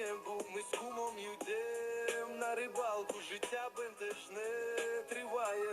коханням був, ми з кумом йдем на рибалку, життя бентежне триває.